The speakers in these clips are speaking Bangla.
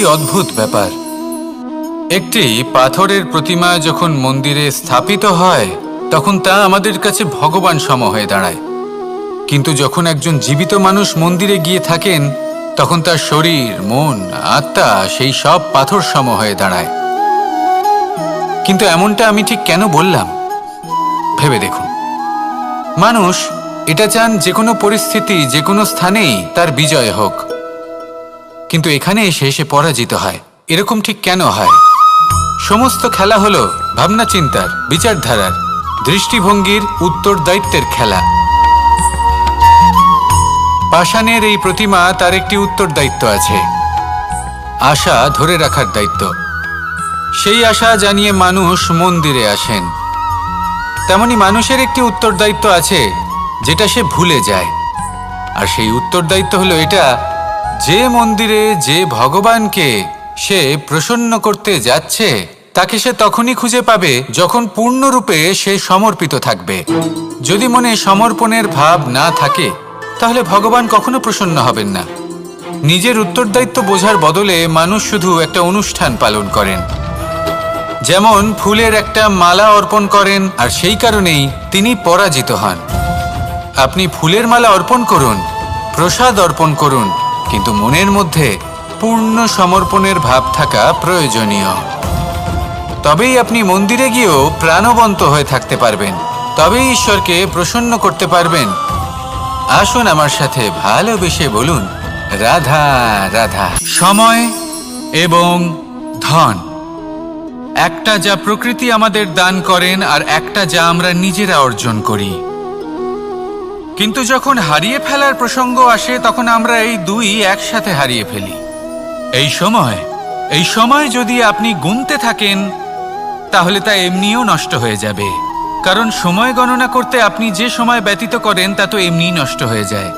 খুবই অদ্ভুত ব্যাপার। একটি পাথরের প্রতিমা যখন মন্দিরে স্থাপিত হয়, তখন তা আমাদের কাছে ভগবান সম হয়ে দাঁড়ায়। কিন্তু যখন একজন জীবিত মানুষ মন্দিরে গিয়ে থাকেন, তখন তার শরীর, মন, আত্মা সেই সব পাথর সম হয়ে দাঁড়ায়। কিন্তু এমনটা আমি ঠিক কেন বললাম? ভেবে দেখুন। মানুষ, এটা চান যে কোনো পরিস্থিতি, যে কোনো স্থানেই তার বিজয় হোক। কিন্তু এখানে এসে সে পরাজিত হয়। এরকম ঠিক কেন হয়? সমস্ত খেলা হলো ভাবনা চিন্তার, বিচারধারার, দৃষ্টিভঙ্গির উত্তর দায়িত্বের খেলা। পাষাণের এই প্রতিমা তার একটি উত্তর দায়িত্ব আছে। আশা ধরে রাখার দায়িত্ব। সেই আশা জানিয়ে মানুষ মন্দিরে আসেন। তেমনি মানুষের একটি উত্তর দায়িত্ব আছে, যেটা সে ভুলে যায়। আর সেই উত্তর দায়িত্ব হলো এটা যে মন্দিরে যে ভগবানকে সে প্রসন্ন করতে যাচ্ছে, তাকে সে তখনই খুঁজে পাবে যখন পূর্ণরূপে সে সমর্পিত থাকবে। যদি মনে সমর্পণের ভাব না থাকে, তাহলে ভগবান কখনো প্রসন্ন হবেন না। নিজের উত্তরদায়িত্ব বোঝার বদলে মানুষ শুধু একটা অনুষ্ঠান পালন করেন। যেমন ফুলের একটা মালা অর্পণ করেন, আর সেই কারণেই তিনি পরাজিত হন। আপনি ফুলের মালা অর্পণ করুন, প্রসাদ অর্পণ করুন কিন্তু মনের মধ্যে পূর্ণ সমর্পণের ভাব থাকা প্রয়োজনীয়। তবেই আপনি মন্দিরে গিয়েও প্রাণবন্ত হয়ে থাকতে পারবেন। তবেই ঈশ্বরকে প্রসন্ন করতে পারবেন। আসুন আমার সাথে ভালোবেসে বলুন, রাধা রাধা। সময় এবং ধন। একটা যা প্রকৃতি আমাদের দান করেন আর একটা যা আমরা নিজেরা অর্জন করি। কিন্তু যখন হারিয়ে ফেলার প্রসঙ্গ আসে, তখন আমরা এই দুই একসাথে হারিয়ে ফেলি। এই সময় এই সময় যদি আপনি গুনতে থাকেন, তাহলে তা এমনিও নষ্ট হয়ে যাবে। কারণ সময় গণনা করতে আপনি যে সময় ব্যতীত করেন, তা তো এমনিই নষ্ট হয়ে যায়।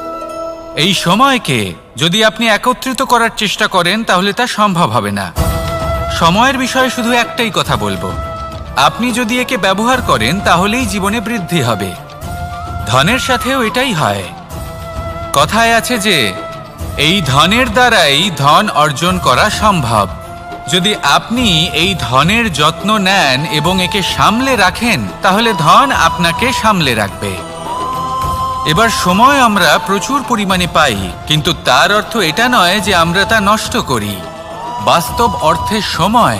এই সময়কে যদি আপনি একত্রিত করার চেষ্টা করেন, তাহলে তা সম্ভব হবে না। সময়ের বিষয়ে শুধু একটাই কথা বলব। আপনি যদি একে ব্যবহার করেন, তাহলেই জীবনে বৃদ্ধি হবে। ধনের সাথেও এটাই হয়। কথায় আছে যে, এই ধনের দ্বারাই ধন অর্জন করা সম্ভব। যদি আপনি এই ধনের যত্ন নেন এবং একে সামলে রাখেন, তাহলে ধন আপনাকে সামলে রাখবে। এবার সময় আমরা প্রচুর পরিমাণে পাই, কিন্তু তার অর্থ এটা নয় যে আমরা তা নষ্ট করি। বাস্তব অর্থে সময়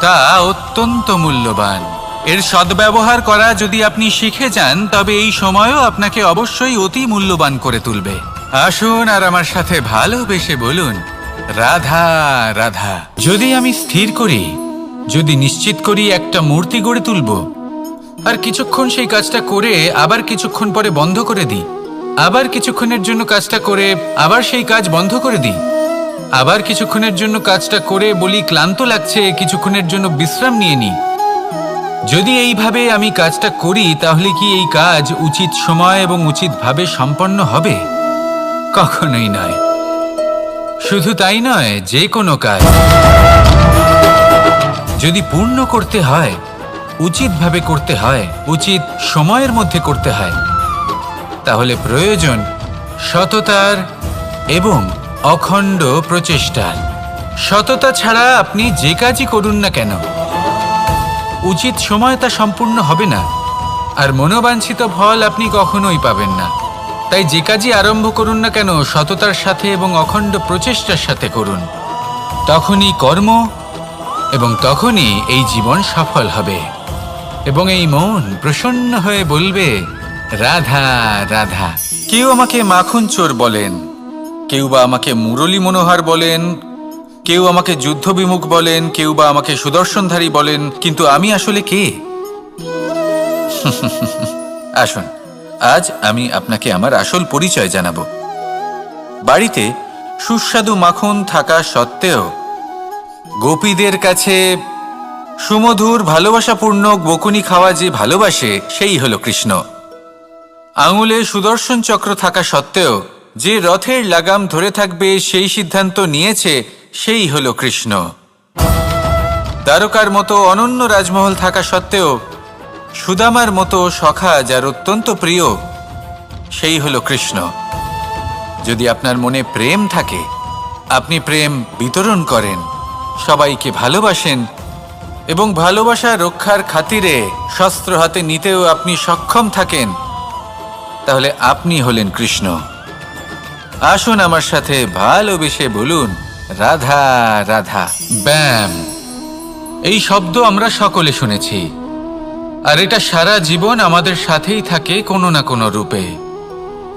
তা অত্যন্ত মূল্যবান। এর সদ্ব্যবহার করা যদি আপনি শিখে যান, তবে এই সময়ও আপনাকে অবশ্যই অতি মূল্যবান করে তুলবে। আসুন আর আমার সাথে ভালোবেসে বলুন, রাধা রাধা। যদি আমি স্থির করি, যদি নিশ্চিত করি একটা মূর্তি গড়ে তুলব, আর কিছুক্ষণ সেই কাজটা করে আবার কিছুক্ষণ পরে বন্ধ করে দিই, আবার কিছুক্ষণের জন্য কাজটা করে আবার সেই কাজ বন্ধ করে দিই, আবার কিছুক্ষণের জন্য কাজটা করে বলি ক্লান্ত লাগছে, কিছুক্ষণের জন্য বিশ্রাম নিয়ে নিই যদি এইভাবে আমি কাজটা করি, তাহলে কি এই কাজ উচিত সময় এবং উচিতভাবে সম্পন্ন হবে? কখনোই নয়। শুধু তাই নয় যে কোনো কাজ। যদি পূর্ণ করতে হয়, উচিতভাবে করতে হয়, উচিত সময়ের মধ্যে করতে হয়, তাহলে প্রয়োজন সততার এবং অখণ্ড প্রচেষ্টার সততা ছাড়া আপনি যে কাজই করুন না কেন উচিত সময় তা সম্পূর্ণ হবে না। আর মনোবাঞ্ছিত ফল আপনি কখনোই পাবেন না। তাই যে কাজই আরম্ভ করুন না কেন, সততার সাথে এবং অখণ্ড প্রচেষ্টার সাথে করুন। তখনই কর্ম এবং তখনই এই জীবন সফল হবে। এবং এই মন প্রসন্ন হয়ে বলবে, রাধা রাধা। কেউ আমাকে মাখন চোর বলেন, কেউ বা আমাকে মুরলী মনোহর বলেন কেউ আমাকে যুদ্ধ বিমুখ বলেন, কেউ বা আমাকে সুদর্শনধারী বলেন, কিন্তু আমি আসলে কে? আসুন, আজ আমি আপনাকে আমার আসল পরিচয় জানাব। বাড়িতে সুস্বাদু মাখন থাকা সত্ত্বেও গোপীদের কাছে সুমধুর, ভালোবাসাপূর্ণ, বকুনি খাওয়া যে ভালোবাসে, সেই হলো কৃষ্ণ। আঙুলে সুদর্শন চক্র থাকা সত্ত্বেও যে রথের লাগাম ধরে থাকবে, সেই সিদ্ধান্ত নিয়েছে সেই হল কৃষ্ণ। দ্বারকার মতো অনন্য রাজমহল থাকা সত্ত্বেও, সুদামার মতো সখা যার অত্যন্ত প্রিয়, সেই হল কৃষ্ণ। যদি আপনার মনে প্রেম থাকে, আপনি প্রেম বিতরণ করেন, সবাইকে ভালোবাসেন এবং ভালোবাসা রক্ষার খাতিরে শস্ত্র হাতে নিতেও আপনি সক্ষম থাকেন, তাহলে আপনি হলেন কৃষ্ণ। আসুন আমার সাথে ভালোবেসে বলুন রাধা রাধা। ব্যাম। এই শব্দ আমরা সকলে শুনেছি। আর এটা সারা জীবন আমাদের সাথেই থাকে কোনো না কোনো রূপে।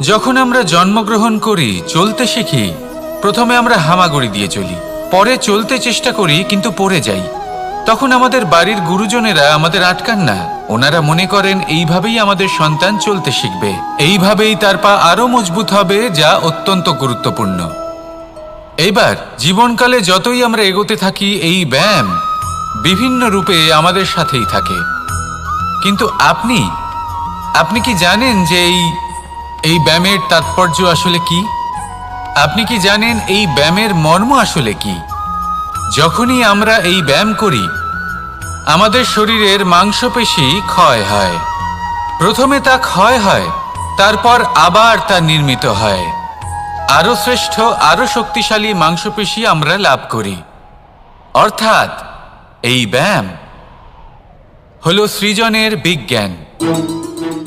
যখন আমরা জন্মগ্রহণ করি, চলতে শিখি, প্রথমে আমরা হামাগুড়ি দিয়ে চলি। পরে চলতে চেষ্টা করি, কিন্তু পড়ে যাই। তখন আমাদের বাড়ির গুরুজনেরা আমাদের আটকান না। ওনারা মনে করেন, এইভাবেই আমাদের সন্তান চলতে শিখবে। এইভাবেই তার পা আরও মজবুত হবে, যা অত্যন্ত গুরুত্বপূর্ণ। এইবার জীবনকালে যতই আমরা এগোতে থাকি, এই ব্যায়াম বিভিন্ন রূপে আমাদের সাথেই থাকে। কিন্তু আপনি আপনি কি জানেন যে এই এই ব্যায়ামের তাৎপর্য আসলে কি? আপনি কি জানেন এই ব্যায়ামের মর্ম আসলে কি? যখনই আমরা এই ব্যায়াম করি, আমাদের শরীরের মাংসপেশি ক্ষয় হয়। প্রথমে তা ক্ষয় হয়, তারপর আবার তা নির্মিত হয়। আরও শ্রেষ্ঠ, আরও শক্তিশালী মাংসপেশি আমরা লাভ করি। অর্থাৎ, এই ব্যায়াম হল সৃজনের বিজ্ঞান।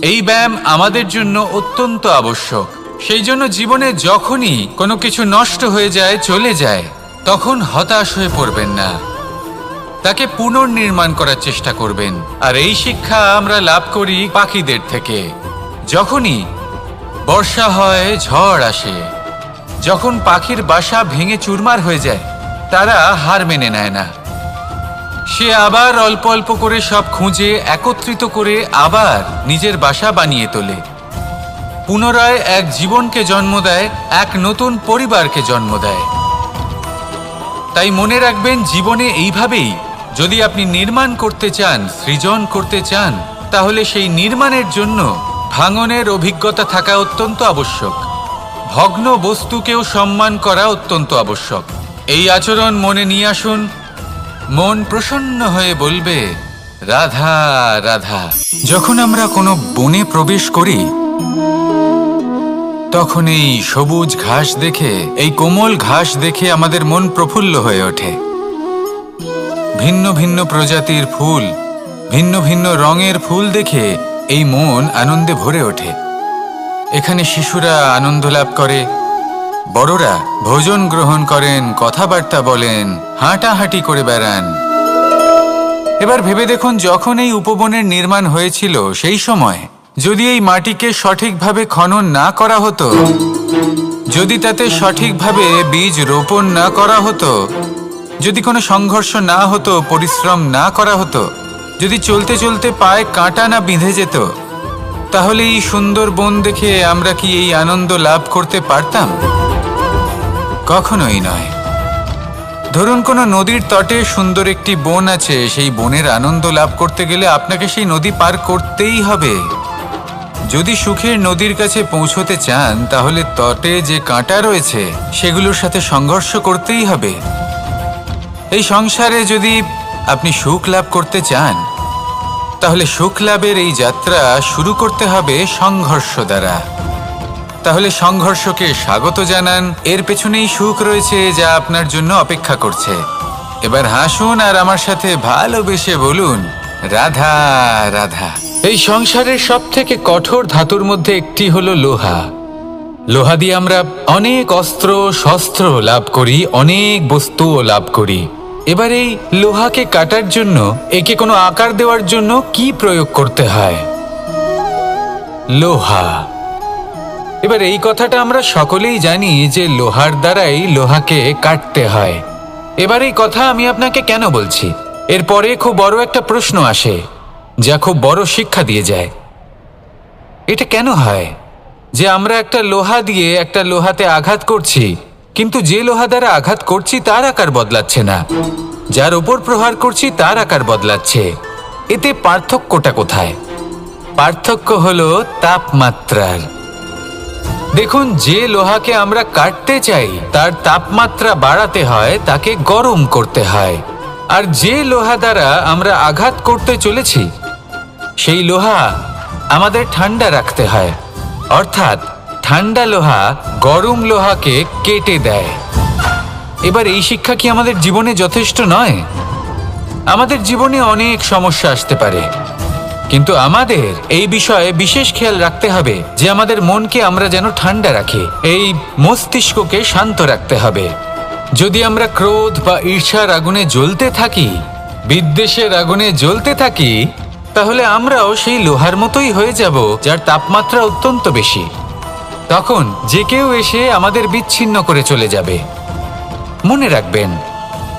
এই ব্যায়াম আমাদের জন্য অত্যন্ত আবশ্যক। সেই জন্য জীবনে যখনই কোনো কিছু নষ্ট হয়ে যায়, চলে যায়, তখন হতাশ হয়ে পড়বেন না। তাকে পুনর্নির্মাণ করার চেষ্টা করবেন। আর এই শিক্ষা আমরা লাভ করি পাখিদের থেকে। যখনই বর্ষা হয়, ঝড় আসে যখন পাখির বাসা ভেঙে চুরমার হয়ে যায়, তারা হার মেনে নেয় না। সে আবার অল্প অল্প করে সব খুঁজে, একত্রিত করে আবার নিজের বাসা বানিয়ে তোলে। পুনরায় এক জীবনকে জন্ম দেয়, এক নতুন পরিবারকে জন্ম দেয়। তাই মনে রাখবেন, জীবনে এইভাবেই যদি আপনি নির্মাণ করতে চান, সৃজন করতে চান, তাহলে সেই নির্মাণের জন্য ভাঙনের অভিজ্ঞতা থাকা অত্যন্ত আবশ্যক। ভগ্ন বস্তুকেও সম্মান করা অত্যন্ত আবশ্যক। এই আচরণ মনে নিয়ে আসুন। মন প্রসন্ন হয়ে বলবে, রাধা রাধা। যখন আমরা কোনো বনে প্রবেশ করি, তখন এই সবুজ ঘাস দেখে, এই কোমল ঘাস দেখে আমাদের মন প্রফুল্ল হয়ে ওঠে। ভিন্ন ভিন্ন প্রজাতির ফুল, ভিন্ন ভিন্ন রঙের ফুল দেখে এই মন আনন্দে ভরে ওঠে। এখানে শিশুরা আনন্দ লাভ করে, বড়রা ভোজন গ্রহণ করেন, কথাবার্তা বলেন, হাঁটাহাঁটি করে বেড়ান। এবার ভেবে দেখুন, যখন এই উপবনের নির্মাণ হয়েছিল সেই সময়, যদি এই মাটিকে সঠিকভাবে খনন না করা হতো, যদি তাতে সঠিকভাবে বীজ রোপণ না করা হতো, যদি কোনো সংঘর্ষ না হতো, পরিশ্রম না করা হতো, যদি চলতে চলতে পায়ে কাঁটা না বিঁধে যেত তাহলে এই সুন্দর বন দেখে আমরা কি এই আনন্দ লাভ করতে পারতাম? কখনোই নয়। ধরুন কোনো নদীর তটে সুন্দর একটি বন আছে, সেই বনের আনন্দ লাভ করতে গেলে আপনাকে সেই নদী পার করতেই হবে। যদি সুখের নদীর কাছে পৌঁছতে চান, তাহলে তটে যে কাঁটা রয়েছে, সেগুলোর সাথে সংঘর্ষ করতেই হবে। এই সংসারে যদি আপনি সুখ লাভ করতে চান তাহলে সুখ লাভের এই যাত্রা শুরু করতে হবে সংঘর্ষ দ্বারা। তাহলে সংঘর্ষকে স্বাগত জানান। এর পেছনেই সুখ রয়েছে যা আপনার জন্য অপেক্ষা করছে। এবার হাসুন আর আমার সাথে ভালোবেসে বলুন, রাধা রাধা। এই সংসারের সব থেকে কঠোর ধাতুর মধ্যে একটি হলো লোহা। লোহা দিয়ে আমরা অনেক অস্ত্র, শস্ত্র লাভ করি, অনেক বস্তুও লাভ করি। এবার এই লোহাকে কাটার জন্য, একে কোনো আকার দেওয়ার জন্য কি প্রয়োগ করতে হয়? লোহা। এবার এই কথাটা আমরা সকলেই জানি যে লোহার দ্বারাই লোহাকে কাটতে হয়। এবার এই কথা আমি আপনাকে কেন বলছি? এরপরে খুব বড় একটা প্রশ্ন আসে, যা খুব বড় শিক্ষা দিয়ে যায়। এটা কেন হয়? যে আমরা একটা লোহা দিয়ে একটা লোহাতে আঘাত করছি কিন্তু যে লোহা দ্বারা আঘাত করছি, তার আকার বদলাচ্ছে না। যার উপর প্রহার করছি, তার আকার বদলাচ্ছে। এতে পার্থক্যটা কোথায়? পার্থক্য হলো তাপমাত্রার। দেখুন, যে লোহাকে আমরা কাটতে চাই, তার তাপমাত্রা বাড়াতে হয়, তাকে গরম করতে হয়। আর যে লোহা দ্বারা আমরা আঘাত করতে চলেছি, সেই লোহা আমাদের ঠান্ডা রাখতে হয়। অর্থাৎ ঠান্ডা লোহা গরম লোহাকে কেটে দেয়। এবার এই শিক্ষা কি আমাদের জীবনে যথেষ্ট নয়? আমাদের জীবনে অনেক সমস্যা আসতে পারে। কিন্তু আমাদের এই বিষয়ে বিশেষ খেয়াল রাখতে হবে যে আমাদের মনকে আমরা যেন ঠান্ডা রাখি, এই মস্তিষ্ককে শান্ত রাখতে হবে। যদি আমরা ক্রোধ বা ঈর্ষার আগুনে জ্বলতে থাকি, বিদ্বেষের আগুনে জ্বলতে থাকি, তাহলে আমরাও সেই লোহার মতোই হয়ে যাব, যার তাপমাত্রা অত্যন্ত বেশি। তখন যে কেউ এসে আমাদের বিচ্ছিন্ন করে চলে যাবে। মনে রাখবেন,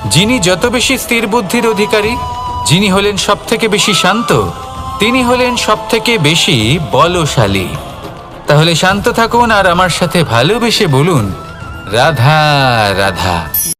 যিনি যত বেশি স্থির বুদ্ধির অধিকারী, যিনি হলেন সব থেকে বেশি শান্ত, তিনি হলেন সব থেকে বেশি বলশালী। তাহলে শান্ত থাকুন আর আমার সাথে ভালোবেসে বলুন, রাধা রাধা।